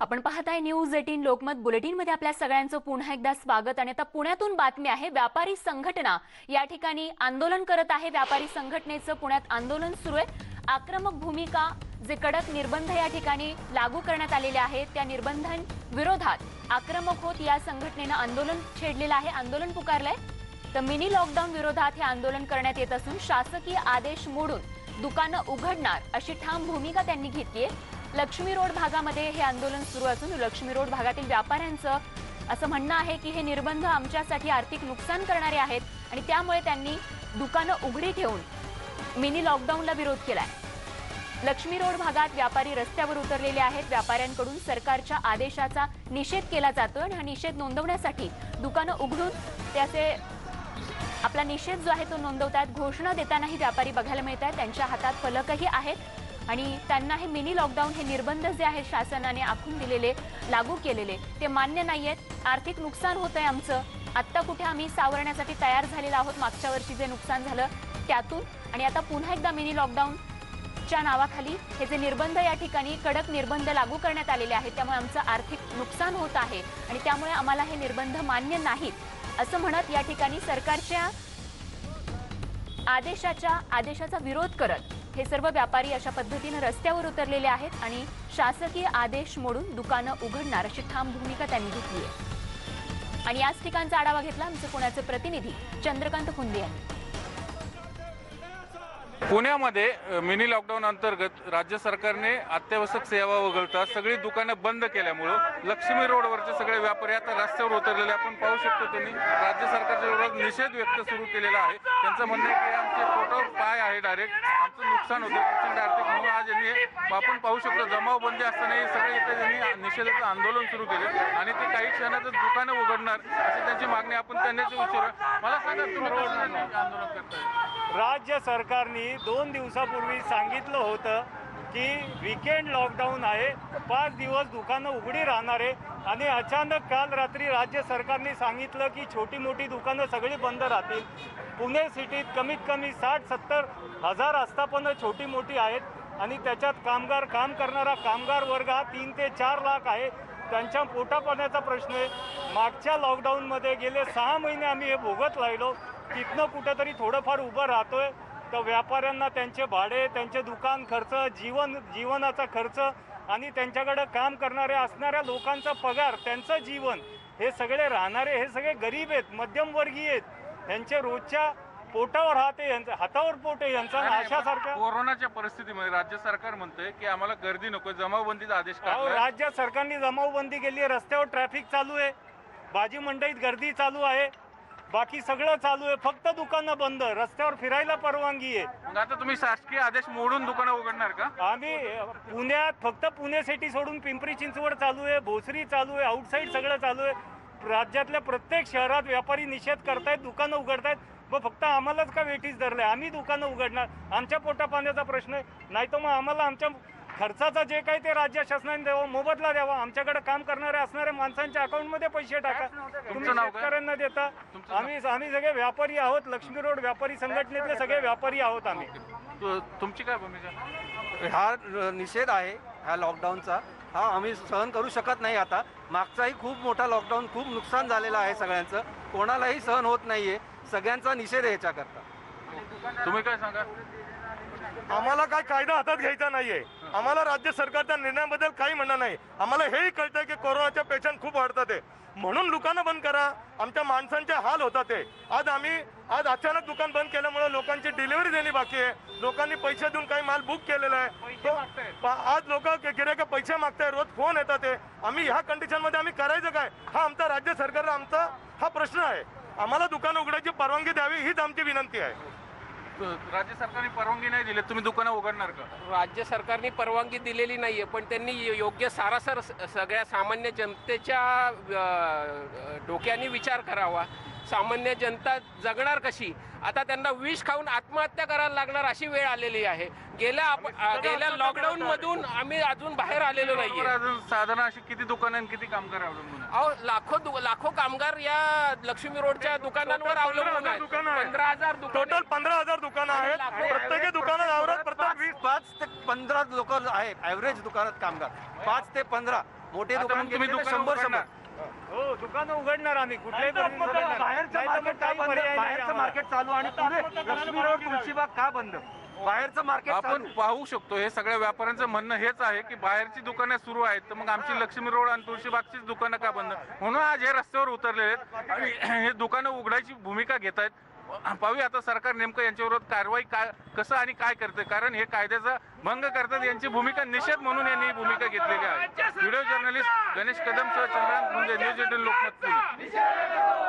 आपण पाहताय news eighteen Lokmat बुलेटिनमध्ये आपल्या सगळ्यांचं पुन्हा एकदा स्वागत. आणि आता पुण्यातून बातमी आहे व्यापारी संघटना या ठिकाणी आंदोलन करत आहे. व्यापारी संघटनेचं पुण्यात आंदोलन सुरू आहे. आक्रमक भूमिका जे कडक निर्बंध या ठिकाणी लागू करण्यात आलेले आहेत त्या निर्बंधांविरोधात आक्रमक होत या संघटनेनं आंदोलन छेडलेलं आहे आंदोलन पुकारलंय. तर मिनी लॉकडाऊन विरोधात हे आंदोलन करण्यात येत असून शासकीय आदेश मोडून दुकानं उघडणार अशी ठाम भूमिका त्यांनी घेतली आहे. लक्ष्मी रोड भागामध्ये हे आंदोलन सुरू असून लक्ष्मी रोड भागातील व्यापाऱ्यांचं असं म्हणणं आहे की हे निर्बंध आमच्यासाठी आर्थिक नुकसान करणारे आहेत आणि त्यामुळे त्यांनी दुकानं उघडी ठेवून मिनी लॉकडाऊनला विरोध केलाय. लक्ष्मी रोड भागात व्यापारी रस्त्यावर उतरलेले आहेत. व्यापाऱ्यांकडून सरकारच्या आदेशाचा निषेध केला जातोय आणि हा निषेध नोंदवण्यासाठी दुकानं उघडून त्याचे आपला निषेध जो आहे तो नोंदवतात घोषणा देतानाही व्यापारी बघायला मिळत आहेत त्यांच्या हातात फलकही आहेत. आणि त्यांना हे मिनी लॉकडाऊन हे निर्बंध जे आहेत शासनाने आखून दिलेले लागू केलेले ते मान्य नाही आहेत आर्थिक नुकसान होत आहे आमचं. आत्ता कुठे आम्ही सावरण्यासाठी तयार झालेलो आहोत मागच्या वर्षी जे नुकसान झालं त्यातून. आणि आता पुन्हा एकदा मिनी लॉकडाऊनच्या नावाखाली हे जे निर्बंध या ठिकाणी कडक निर्बंध लागू करण्यात आलेले आहेत त्यामुळे आमचं आर्थिक नुकसान होत आहे. आणि त्यामुळे आम्हाला हे निर्बंध मान्य नाहीत. असं म्हणत या ठिकाणी सरकारच्या आदेशाच्या आदेशाचा विरोध करत हे सर्व व्यापारी अशा पद्धतीनं रस्त्यावर उतरलेले आहेत आणि शासकीय आदेश मोडून दुकानं उघडणार अशी ठाम भूमिका त्यांनी घेतली आहे. आणि याच ठिकाणचा आढावा घेतला आमचे पुण्याचे प्रतिनिधी चंद्रकांत खुंदे यांनी. पुण्यामध्ये मिनी लॉकडाऊन अंतर्गत राज्य सरकारने अत्यावश्यक सेवा वगळता सगळी दुकानं बंद केल्यामुळं लक्ष्मी रोडवरचे सगळे व्यापारी आता रस्त्यावर उतरलेले. आपण पाहू शकतो त्यांनी राज्य सरकारच्या विरोधात निषेध व्यक्त सुरू केलेला आहे. त्यांचं म्हणणं आहे की आमचे फोटो पाय आहे डायरेक्ट आमचं नुकसान होतं. प्रचंड आर्थिक म्हणून आज यांनी आपण पाहू शकतो. जमावबंदी असतानाही सगळे इथे त्यांनी निषेधाचं आंदोलन सुरू केलं आणि ते काही क्षणातच दुकानं उघडणार अशी त्यांची मागणी आपण त्यांनाच विचारू. मला सांगा तुम्ही आंदोलन करताय? राज्य सरकारने दोन दिवसापूर्वी सांगितलं होतं की विकेंड लॉकडाऊन आहे. पाच दिवस दुकानं उघडी राहणार आहे. आणि अचानक काल रात्री राज्य सरकारने सांगितलं की छोटी मोठी दुकानं सगळी बंद राहतील. पुणे सिटीत कमीत कमी साठ सत्तर हजार आस्थापनं छोटी मोठी आहेत. आणि त्याच्यात कामगार काम करणारा कामगार वर्ग हा तीन ते चार लाख आहे. त्यांच्या पोटापाण्याचा प्रश्न आहे. मागच्या लॉकडाऊनमध्ये गेले सहा महिने आम्ही हे भोगत राहिलो. तिथनं कुठंतरी थोडंफार उभं राहतोय. तर व्यापाऱ्यांना त्यांचे भाडे त्यांचे दुकान खर्च जीवन जीवनाचा खर्च आणि त्यांच्याकडं काम करणाऱ्या असणाऱ्या लोकांचा पगार त्यांचं जीवन हे सगळे राहणारे हे सगळे गरीब आहेत मध्यमवर्गीय आहेत. यांचे रोजच्या पोटावर हात आहे यांचं हातावर पोट आहे यांचा आणि अशासारख्या कोरोनाच्या परिस्थितीमध्ये राज्य सरकार म्हणतंय की आम्हाला गर्दी नको जमावबंदीचा आदेश अहो राज्य सरकारने जमावबंदी केली आहे रस्त्यावर ट्रॅफिक चालू आहे. भाजी मंडईत गर्दी चालू आहे. बाकी सगळं चालू आहे. फक्त दुकानं बंद. रस्त्यावर फिरायला परवानगी आहे. मग आता तुम्ही शासकीय आदेश मोडून दुकानं उघडणार का? आम्ही पुण्यात फक्त पुणे सिटी सोडून पिंपरी चिंचवड चालू आहे भोसरी चालू आहे आउटसाईड सगळं चालू आहे. राज्यातल्या प्रत्येक शहरात व्यापारी निषेध करतायत दुकानं उघडतायत. मग फक्त आम्हालाच का वेठीस धरलंय? आम्ही दुकानं उघडणार. आमच्या पोटा पाण्याचा प्रश्न आहे. नाही तर मग आम्हाला आमच्या खर्चाचा जे काही ते राज्य शासनाने द्यावं मोबदला द्यावा आमच्याकडे काम करणाऱ्या असणाऱ्या माणसांच्या अकाउंटमध्ये पैसे टाका. तुम्ही? शेतकऱ्यांना देता? आम्ही आम्ही सगळे व्यापारी आहोत लक्ष्मी रोड व्यापारी संघटनेतले सगळे व्यापारी आहोत आम्ही. तु- तुमची काय भूमिका? हा निषेध आहे ह्या लॉकडाऊनचा हा आम्ही सहन करू शकत नाही आता. मागचाही खूप मोठा लॉकडाऊन खूप नुकसान झालेलं आहे सगळ्यांचं. कोणालाही सहन होत नाही आहे सगळ्यांचा निषेध आहे ह्याच्याकरता तुम्ही काय सांगा? आम्हाला काय कायदा हातात घ्यायचा नाहीये. आम्हाला राज्य सरकारच्या निर्णयाबद्दल काही म्हणणं नाही. आम्हाला हेही कळतंय की कोरोनाचे पेशंट खूप वाढतात आहे म्हणून दुकानं बंद करा. आमच्या माणसांचे हाल होतात आहे आज आम्ही आज अचानक दुकान बंद केल्यामुळे लोकांची डिलिव्हरी देणे बाकी आहे. लोकांनी पैसे देऊन काही माल बुक केलेला आहे. तो- आज लोक गिऱ्हाईक पैसे मागताय रोज फोन येतात आहे आम्ही ह्या कंडिशनमध्ये आम्ही करायचं काय? हा आमचा राज्य सरकारला आमचा हा प्रश्न आहे. आम्हाला दुकान उघडायची परवानगी द्यावी हीच आमची विनंती आहे. तु- राज्य सरकारने परवानगी नाही दिली तुम्ही दुकानं उघडणार का? राज्य सरकारने परवानगी दिलेली नाहीये पण त्यांनी योग्य सारासर सगळ्या सामान्य जनतेच्या डोक्याने विचार करावा. सामान्य जनता जगणार कशी? आता त्यांना विष खाऊन आत्महत्या करायला लागणार अशी वेळ आलेली आहे. गेल्या गेल्या लॉकडाऊन मधून आम्ही अजून बाहेर आलेलो नाहीये. अजून साधारण अशी किती दुकानं आणि किती कामगार अवलंबून आहेत? अहो लाखो लाखो कामगार या लक्ष्मी रोडच्या दुकानांवर अवलंबून आहेत. दुकानं आहेत. पंधरा हजार टोटल पंधरा हजार दुकानं आहेत. लाखो- प्रत्येकी दुकानात आवरत प्रत्येक पाच वीस पाच ते पंधरा लोक आहे ॲव्हरेज दुकानात कामगार. पाच ते पंधरा. मोठे आता दुकान तुम्ही घेतले तर दुकानं शंभर उघडणार. शंभर हो दुकानं उघडणार आम्ही. कुठल्याही परिस्थितीत उघडणार. बाहेरचं नाहीतर मग मार्केट का काही बंद? पर्याय नाही बाहेरचं आम्हाला. मार्केट चालू आणि पुढे लक्ष्मी रोड तुळशीबाग का बंद? बाहेरचं मार्केट आपण चालू. पाहू शकतो हे सगळ्या व्यापाऱ्यांचं म्हणणं हेच आहे की बाहेरची दुकानं सुरू आहेत तर मग आमची लक्ष्मी रोड आणि तुळशीबागचीच दुकानं का बंद? म्हणून आज हे रस्त्यावर उतरलेले आहेत आणि हे दुकानं उघडायची भूमिका घेत आहेत पाहूया आता सरकार नेमकं यांच्याविरोधात कारवाई काय कसं आणि काय करते? कारण हे कायद्याचा भंग करतात यांची भूमिका निषेध म्हणून यांनी ही भूमिका घेतलेली आहे. व्हिडिओ जर्नलिस्ट गणेश कदमसह चंद्रांत म्हणजे न्यूज एटीन लोकमत पुणे.